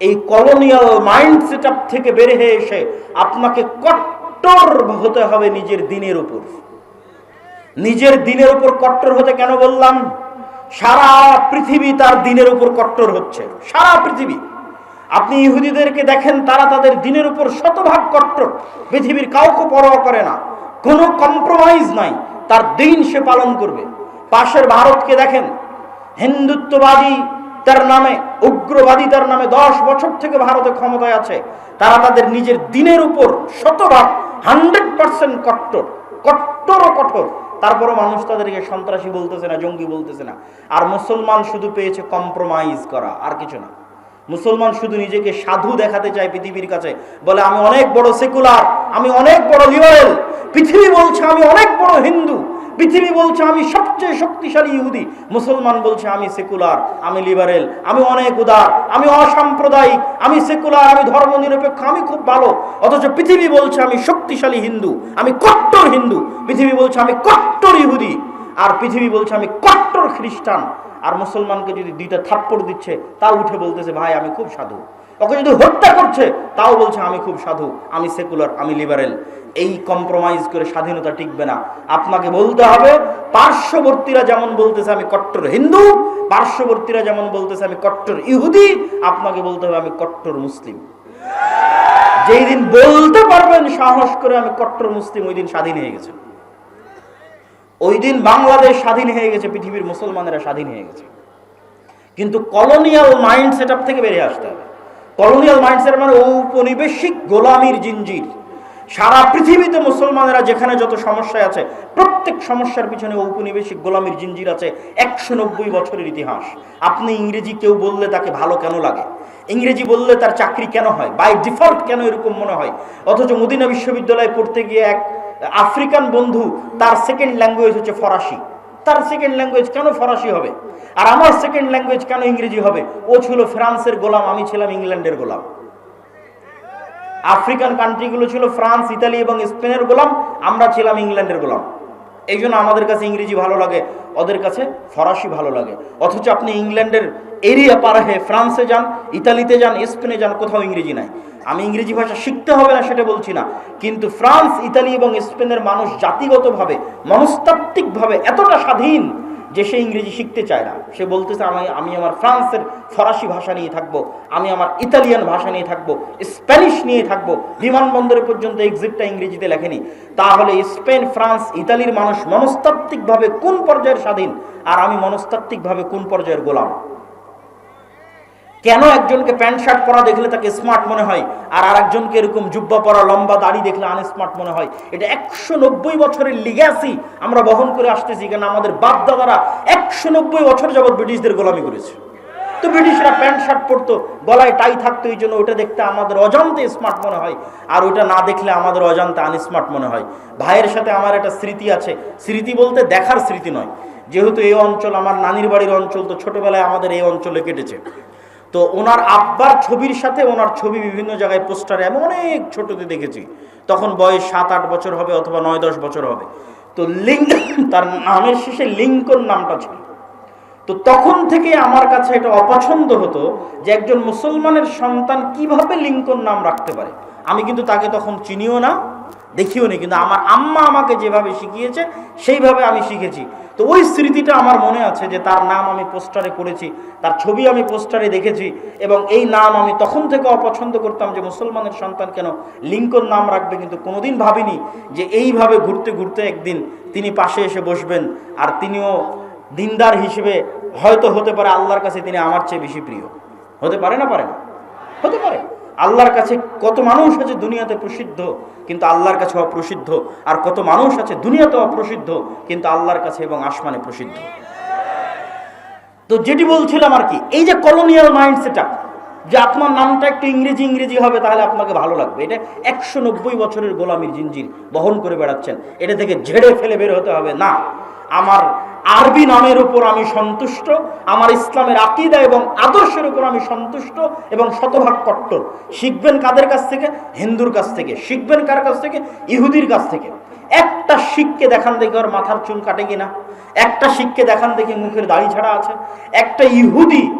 এই colonial mind set থেকে বের হয়ে এসে আপনাকে কট্টর হতে হবে নিজের দিনের উপর। নিজের দিনের উপর কট্টর হতে কেন বললাম? সারা পৃথিবী তার দিনের উপর কট্টর হচ্ছে। সারা পৃথিবী। আপনি ইহুদিদেরকে দেখেন, তারা তাদের দিনের উপর শতভাগ কট্টর। পৃথিবীর কাউকে পরোয়া করে না। কোনো কম্প্রোমাইজ নাই। তার দিন সে পালন করবে। পাশের ভারতকে দেখেন, হিন্দুত্ববাদী তার নামে উগ্রবাদী তার নামে দশ বছর থেকে ভারতে ক্ষমতায় আছে। তারা তাদের নিজের দিনের উপর শতভাগ হান্ড্রেড পার্সেন্ট কট্টর কট্টর ও কঠোর। তারপরও মানুষ তাদেরকে সন্ত্রাসী বলতেছে না, জঙ্গি বলতেছে না। আর মুসলমান শুধু পেয়েছে কম্প্রোমাইজ করা, আর কিছু না। মুসলমান শুধু নিজেকে সাধু দেখাতে চায় পৃথিবীর কাছে। বলে, আমি অনেক বড় সেকুলার আমি অনেক বড় লিবারেল পৃথিবী বলছে, আমি অনেক বড় হিন্দু। পৃথিবী বলছে, আমি সবচেয়ে শক্তিশালী ইহুদি। মুসলমান বলছে, আমি সেকুলার, আমি লিবারেল, আমি অনেক উদার, আমি অসাম্প্রদায়িক, আমি সেকুলার, আমি ধর্মনিরপেক্ষ, আমি খুব ভালো। অথচ পৃথিবী বলছে, আমি শক্তিশালী হিন্দু, আমি কট্টর হিন্দু। পৃথিবী বলছে, আমি কট্টর ইহুদি। আর পৃথিবী বলছে, আমি কট্টর খ্রিস্টান। আর মুসলমানকে যদি দুইটা থাপ্পড় দিচ্ছে তা উঠে বলতেছে, ভাই, আমি খুব সাধু। ওকে যদি হত্যা করছে, তাও বলছে, আমি খুব সাধু, আমি সেকুলার, আমি লিবারেল। এই কম্প্রোমাইজ করে স্বাধীনতা টিকবে না। আপনাকে বলতে হবে, পার্শ্ববর্তীরা যেমন বলতেছে, আমি কট্টর হিন্দু। পার্শ্ববর্তীরা যেমন বলতেছে, আমি কট্টর ইহুদি। আপনাকে বলতে হবে, আমি কট্টর মুসলিম। যেই দিন বলতে পারবেন সাহস করে, আমি কট্টর মুসলিম, ওই দিন স্বাধীন হয়ে গেছে। ওই দিন বাংলাদেশ স্বাধীন হয়ে গেছে, পৃথিবীর মুসলমানেরা স্বাধীন হয়ে গেছে। কিন্তু কলোনিয়াল মাইন্ড সেট থেকে বেরিয়ে আসতে হবে। কলোনিয়াল মাইন্ড সেট মানে ঔপনিবেশিক গোলামির জিঞ্জির। সারা পৃথিবীতে মুসলমানেরা যেখানে যত সমস্যায় আছে, প্রত্যেক সমস্যার পিছনে ঔপনিবেশিক গোলামির জিঞ্জির আছে একশো নব্বই বছরের ইতিহাস। আপনি ইংরেজি কেউ বললে তাকে ভালো কেন লাগে? ইংরেজি বললে তার চাকরি কেন হয়? বাই ডিফল্ট কেন এরকম মনে হয়? অথচ মদিনা বিশ্ববিদ্যালয়ে পড়তে গিয়ে এক আফ্রিকান বন্ধু, তার সেকেন্ড ল্যাঙ্গুয়েজ হচ্ছে ফরাসি। তার সেকেন্ড ল্যাঙ্গুয়েজ কেন ফরাসি হবে? আর আমার সেকেন্ড ল্যাঙ্গুয়েজ কেন ইংরেজি হবে? ও ছিল ফ্রান্সের গোলাম, আমি ছিলাম ইংল্যান্ডের গোলাম। আফ্রিকান কান্ট্রিগুলো ছিল ফ্রান্স, ইতালি এবং স্পেনের গোলাম, আমরা ছিলাম ইংল্যান্ডের গোলাম। এই জন্য আমাদের কাছে ইংরেজি ভালো লাগে, ওদের কাছে ফরাসি ভালো লাগে। অথচ আপনি ইংল্যান্ডের এরিয়া পার ফ্রান্সে যান, ইতালিতে যান, স্পেনে যান, কোথাও ইংরেজি নাই। আমি ইংরেজি ভাষা শিখতে হবে না সেটা বলছি না। কিন্তু ফ্রান্স, ইতালি এবং স্পেনের মানুষ জাতিগতভাবে, মনস্তাত্ত্বিকভাবে এতটা স্বাধীন যে সে ইংরেজি শিখতে চায় না, সে বলতেছে, আমি আমি আমার ফ্রান্সের ফরাসি ভাষা নিয়ে থাকব, আমি আমার ইতালিয়ান ভাষা নিয়ে থাকব, স্প্যানিশ নিয়ে থাকব, বিমানবন্দরে পর্যন্ত এক্সিটটা ইংরেজিতে লেখেনি। তাহলে স্পেন, ফ্রান্স, ইতালির মানুষ মনস্তাত্ত্বিকভাবে কোন পর্যায়ের স্বাধীন? আর আমি মনস্তাত্ত্বিকভাবে কোন পর্যায়ের গোলাম? কেন একজনকে প্যান্ট শার্ট পরা দেখলে তাকে স্মার্ট মনে হয়? আর আরেকজনকে এরকম জুব্বা পরা, লম্বা দাড়ি দেখলে আনস্মার্ট মনে হয়? এটা একশো নব্বই বছরের লিগ্যাসি আমরা বহন করে আসতেছি, কেন আমাদের বাপ দাদারা একশো নব্বই বছর যাবৎ ব্রিটিশদের গোলামি করেছে। তো ব্রিটিশরা প্যান্ট শার্ট পরতো, গলায় টাই থাকতো, এই জন্য ওটা দেখতে আমাদের অজান্তে স্মার্ট মনে হয়। আর ওটা না দেখলে আমাদের অজান্তে আনস্মার্ট মনে হয়। ভাইয়ের সাথে আমার একটা স্মৃতি আছে। স্মৃতি বলতে দেখার স্মৃতি নয়। যেহেতু এই অঞ্চল আমার নানির বাড়ির অঞ্চল, তো ছোটবেলায় আমাদের এই অঞ্চলে কেটেছে। তো ওনার আব্বার ছবির সাথে ওনার ছবি বিভিন্ন জায়গায় পোস্টারে আমি অনেক ছোটতে দেখেছি। তখন বয়স সাত, আট বছর হবে অথবা নয়, দশ বছর হবে। তো লিঙ্ক, তার নামের শেষে লিঙ্কন নামটা ছিল। তো তখন থেকে আমার কাছে এটা অপছন্দ হতো যে একজন মুসলমানের সন্তান কীভাবে লিঙ্কন নাম রাখতে পারে। আমি কিন্তু তাকে তখন চিনিও না, দেখিও নি, কিন্তু আমার আম্মা আমাকে যেভাবে শিখিয়েছে, সেইভাবে আমি শিখেছি। তো ওই স্মৃতিটা আমার মনে আছে যে তার নাম আমি পোস্টারে করেছি, তার ছবি আমি পোস্টারে দেখেছি এবং এই নাম আমি তখন থেকে অপছন্দ করতাম যে মুসলমানের সন্তান কেন লিঙ্কন নাম রাখবে কিন্তু কোনোদিন ভাবিনি যে এইভাবে ঘুরতে ঘুরতে একদিন তিনি পাশে এসে বসবেন আর তিনিও দিনদার হিসেবে হয়তো হতে পারে আল্লাহর কাছে তিনি আমার চেয়ে বেশি প্রিয়। হতে পারে না পারে না? হতে পারে। আল্লাহর কাছে কত মানুষ আছে দুনিয়াতে প্রসিদ্ধ, কিন্তু আল্লাহর কাছে অপ্রসিদ্ধ। আর কত মানুষ আছে দুনিয়াতে অপ্রসিদ্ধ, কিন্তু আল্লাহর কাছে এবং আসমানে প্রসিদ্ধ। তো যেটি বলছিলাম আর কি, এই যে কলোনিয়াল মাইন্ড সেটা যে আপনার নামটা একটু ইংরেজি ইংরেজি হবে, তাহলে আপনাকে ভালো লাগবে। এটা একশো নব্বই বছরের গোলামির জিঞ্জির বহন করে বেড়াচ্ছেন। এটা থেকে ঝেড়ে ফেলে বের হতে হবে। না, আমার আরবি নামের উপর আমি সন্তুষ্ট, আমার ইসলামের আকিদা এবং আদর্শের উপর আমি সন্তুষ্ট এবং শতভাগ কট্টর। শিখবেন কাদের কাছ থেকে? হিন্দুর কাছ থেকে। শিখবেন কার কাছ থেকে? ইহুদির কাছ থেকে। একটা শিখকে দেখান দেখি ওর মাথার চুল কাটে কিনা। একটা শিখকে দেখান দেখি মুখের দাড়ি ছাড়া আছে। একটা ইহুদি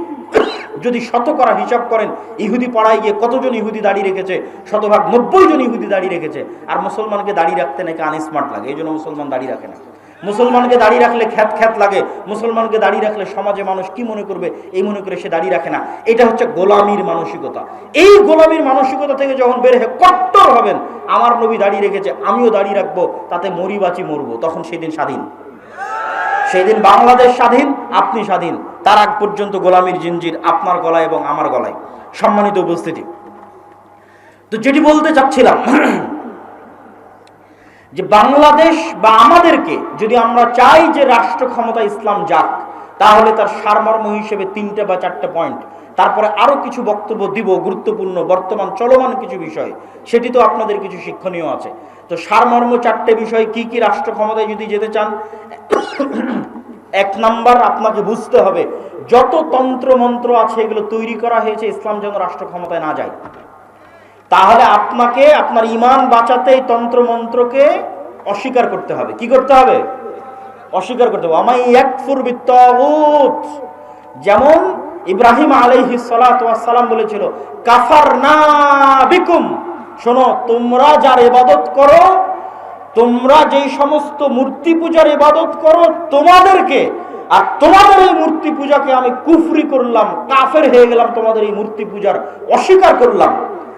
যদি শতকরা হিসাব করেন, ইহুদি পাড়ায় গিয়ে কতজন ইহুদি দাঁড়িয়ে রেখেছে? শতভাগ নব্বই জন ইহুদি দাঁড়িয়ে রেখেছে। আর মুসলমানকে দাঁড়িয়ে রাখতে নাকি আনস্মার্ট লাগে? এই জন্য মুসলমান দাঁড়িয়ে রাখে না। মুসলমানকে দাঁড়িয়ে রাখলে খ্যাত খ্যাত লাগে, মুসলমানকে দাঁড়িয়ে রাখলে সমাজে মানুষ কি মনে করবে? এই মনে করে সে দাঁড়িয়ে রাখে না। এটা হচ্ছে গোলামির মানসিকতা। এই গোলামির মানসিকতা থেকে যখন বের হয়ে কট্টর হবেন, আমার নবী দাঁড়িয়ে রেখেছে, আমিও দাঁড়িয়ে রাখব, তাতে মরি বাঁচি মরবো। তখন সেদিন স্বাধীন। সেদিন বাংলাদেশ স্বাধীন, আপনি স্বাধীন। তার আগ পর্যন্ত গোলামির জিঞ্জির আপনার গলায় এবং আমার গলায়। সম্মানিত উপস্থিতি। তো যেটি বলতে চাচ্ছিলাম যে বাংলাদেশ বা আমাদেরকে যদি আমরা চাই যে রাষ্ট্র ক্ষমতা ইসলাম যাক, তাহলে তার সারমর্ম হিসেবে তিনটে বা চারটে পয়েন্ট। তারপরে আরও কিছু বক্তব্য দিব, গুরুত্বপূর্ণ, বর্তমান চলমান কিছু বিষয়। সেটি তো আপনাদের কিছু শিক্ষণীয় আছে। তো সারমর্ম চারটে বিষয় কি কি রাষ্ট্র ক্ষমতায় যদি যেতে চান, এক নাম্বার আপনাকে বুঝতে হবে, যত তন্ত্র মন্ত্র আছে এগুলো তৈরি করা হয়েছে, ইসলাম যেন রাষ্ট্র ক্ষমতায় না যায়। তাহলে আপনাকে, আপনার ইমান বাঁচাতে এই তন্ত্র মন্ত্রকে অস্বীকার করতে হবে। কি করতে হবে? অস্বীকার করতে হবে। আমাই একফুর বিত্তাগুত। যেমন ইব্রাহিম আলাইহি সালাম বলেছিল কাফার না বিকুম। শোনো, তোমরা যার ইবাদত করো, তোমরা যেই সমস্ত মূর্তি পূজার ইবাদত করো তোমাদেরকে, আর তোমাদের এই মূর্তি পূজাকে আমি কুফরি করলাম, কাফের হয়ে গেলাম তোমাদের এই মূর্তি পূজার, অস্বীকার করলাম।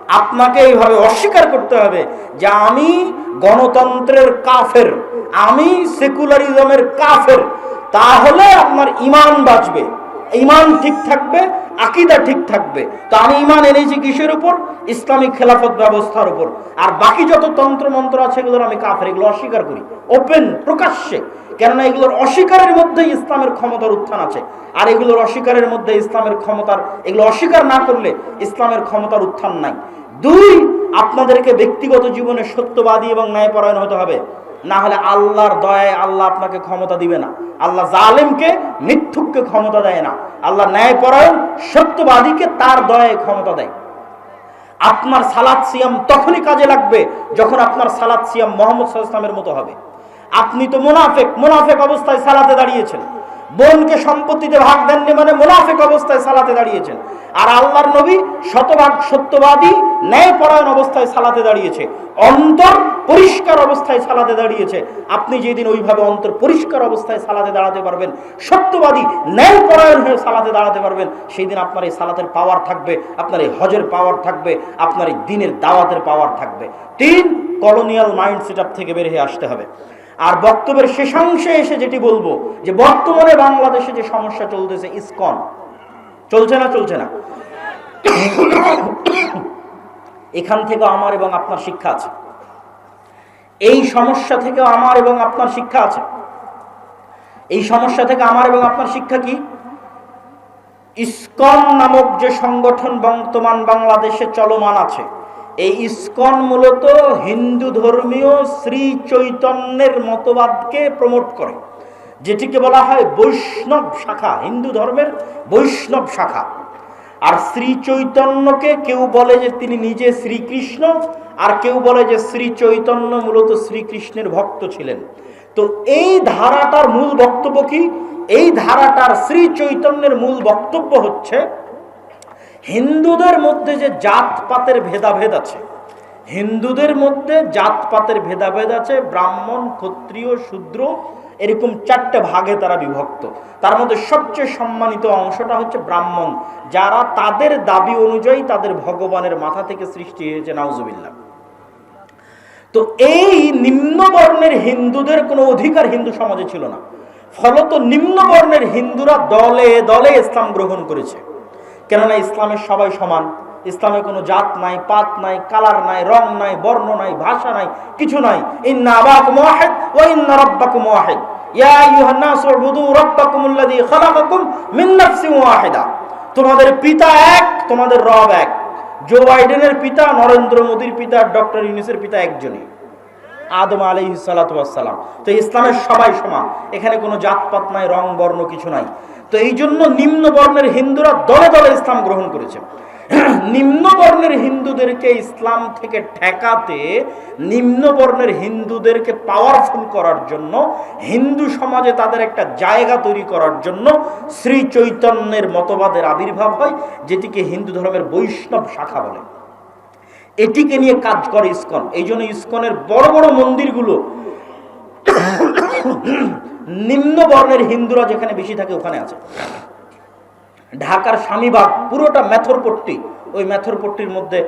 আপনাকে এইভাবে অস্বীকার করতে হবে যে আমি গণতন্ত্রের কাফের, আমি সেকুলারিজমের কাফের। তাহলে আপনার ইমান বাঁচবে, ইমান ঠিক থাকবে, আকিদা ঠিক থাকবে। তো আমি ইমান এনেছি কিসের উপর? ইসলামিক খেলাফত ব্যবস্থার উপর। আর বাকি যত তন্ত্র মন্ত্র আছে এগুলোর আমি কাফের, এগুলো অস্বীকার করি। ওপেন প্রকাশ্যে। কেননা এগুলোর অস্বীকারের মধ্যে ইসলামের ক্ষমতার উত্থান আছে। আর এগুলোর অস্বীকারের মধ্যে ইসলামের ক্ষমতার এগুলো অস্বীকার না করলে ইসলামের ক্ষমতার উত্থান নাই। দুই, আপনাদেরকে ব্যক্তিগত জীবনে সত্যবাদী এবং ন্যায়পরায়ণ হতে হবে। না হলে আল্লাহর দয়ায় আল্লাহ আপনাকে ক্ষমতা দিবে না। আল্লাহ জালেমকে, মিথ্যুককে ক্ষমতা দেয় না। আল্লাহ ন্যায়পরায়ণ, সত্যবাদীকে তার দয়ায় ক্ষমতা দেয়। আপনার সালাদ সিয়াম তখনই কাজে লাগবে যখন আপনার সালাদ সিয়াম মোহাম্মদ সাল্লামের মতো হবে। আপনি তো মোনাফেক মোনাফেক অবস্থায় সালাতে দাঁড়িয়েছেন। বোনকে সম্পত্তিতে ভাগ দেননি মানে মোনাফেক অবস্থায় সালাতে দাঁড়িয়েছেন। আর আল্লাহর নবী শতভাগ সত্যবাদী, ন্যায়পরায়ণ অবস্থায় সালাতে দাঁড়িয়েছে। অন্তর পরিষ্কার অবস্থায় সালাতে দাঁড়িয়েছে। আপনি যেদিন ওইভাবে অন্তর পরিষ্কার অবস্থায় সালাতে দাঁড়াতে পারবেন, সত্যবাদী, ন্যায়পরায়ণ হয়ে সালাতে দাঁড়াতে পারবেন সেই দিন আপনার এই সালাতের পাওয়ার থাকবে, আপনার এই হজের পাওয়ার থাকবে, আপনার এই দিনের দাওয়াতের পাওয়ার থাকবে। তিন কলোনিয়াল মাইন্ড সেট থেকে বের হয়ে আসতে হবে। আর বক্তব্যের শেষাংশে এসে যেটি বলব, যে বর্তমানে বাংলাদেশে যে সমস্যা চলতেছে, ইসকন। চলছে না চলছে না? এখান থেকে আমার এবং আপনার শিক্ষা আছে। এই সমস্যা থেকে আমার এবং আপনার শিক্ষা আছে। এই সমস্যা থেকে আমার এবং আপনার শিক্ষা কি? ইসকন নামক যে সংগঠন বর্তমান বাংলাদেশে চলমান আছে এই ইস্কন মূলত হিন্দু ধর্মীয় শ্রী চৈতন্যের মতবাদকে প্রমোট করে, যেটিকে বলা হয় বৈষ্ণব শাখা, হিন্দু ধর্মের বৈষ্ণব শাখা। আর শ্রী চৈতন্যকে কেউ বলে যে তিনি নিজে শ্রীকৃষ্ণ, আর কেউ বলে যে শ্রী চৈতন্য মূলত শ্রীকৃষ্ণের ভক্ত ছিলেন। তো এই ধারাটার মূল বক্তব্য কি? এই ধারাটার শ্রী চৈতন্যের মূল বক্তব্য হচ্ছে হিন্দুদের মধ্যে যে জাতপাতের ভেদাভেদ আছে, হিন্দুদের মধ্যে জাতপাতের ভেদাভেদ আছে, ব্রাহ্মণ, ক্ষত্রিয়, শূদ্র, এরকম চারটে ভাগে তারা বিভক্ত। তার মধ্যে সবচেয়ে সম্মানিত অংশটা হচ্ছে ব্রাহ্মণ, যারা তাদের দাবি অনুযায়ী তাদের ভগবানের মাথা থেকে সৃষ্টি হয়েছে, নাউজুবিল্লাহ। তো এই নিম্নবর্ণের হিন্দুদের কোনো অধিকার হিন্দু সমাজে ছিল না। ফলত নিম্নবর্ণের হিন্দুরা দলে দলে ইসলাম গ্রহণ করেছে। কেননা ইসলামের সবাই সমান। ইসলামে কোনো জাত নাই, পাত নাই, কালার নাই, রং নাই, বর্ণ নাই, ভাষা নাই, কিছু নাই। তোমাদের পিতা এক, তোমাদের রব এক। জো বাইডেনের পিতা, নরেন্দ্র মোদীর পিতা, ডক্টর ইউনিসের পিতা একজনই। আদম আলী সালাতাম তো ইসলামের সবাই সমান। এখানে কোনো জাতপাত নাই, রং, বর্ণ কিছু নাই। তো এই জন্য নিম্ন বর্ণের হিন্দুরা দলে দলে ইসলাম গ্রহণ করেছে। নিম্ন বর্ণের হিন্দুদেরকে ইসলাম থেকে ঠেকাতে, নিম্ন বর্ণের হিন্দুদেরকে পাওয়ারফুল করার জন্য, হিন্দু সমাজে তাদের একটা জায়গা তৈরি করার জন্য শ্রী চৈতন্যের মতবাদের আবির্ভাব হয়, যেটিকে হিন্দু ধর্মের বৈষ্ণব শাখা বলে। এটিকে নিয়ে কাজ করে ইস্কন। এই জন্য ইস্কনের বড় বড় মন্দিরগুলো নিম্ন বর্ণের হিন্দুরা যেখানে বেশি থাকে ওখানে আছে। ঢাকার স্বামীবাগ, পুরোটা মেথরপট্টি। ওই মেথরপট্টির মধ্যে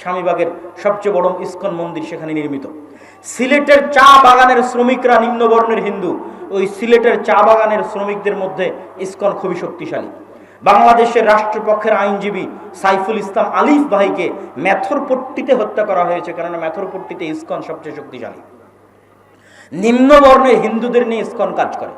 স্বামীবাগের সবচেয়ে বড় ইস্কন মন্দির সেখানে নির্মিত। সিলেটের চা বাগানের শ্রমিকরা নিম্নবর্ণের হিন্দু। ওই সিলেটের চা বাগানের শ্রমিকদের মধ্যে ইস্কন খুবই শক্তিশালী। বাংলাদেশের রাষ্ট্রপক্ষের আইনজীবী সাইফুল ইসলাম আলিফ ভাইকে ম্যাথরপট্টিতে হত্যা করা হয়েছে, কেননা মেথরপট্টিতে ইস্কন সবচেয়ে শক্তিশালী। নিম্নবর্ণের হিন্দুদের নিয়ে ইস্কন কাজ করে।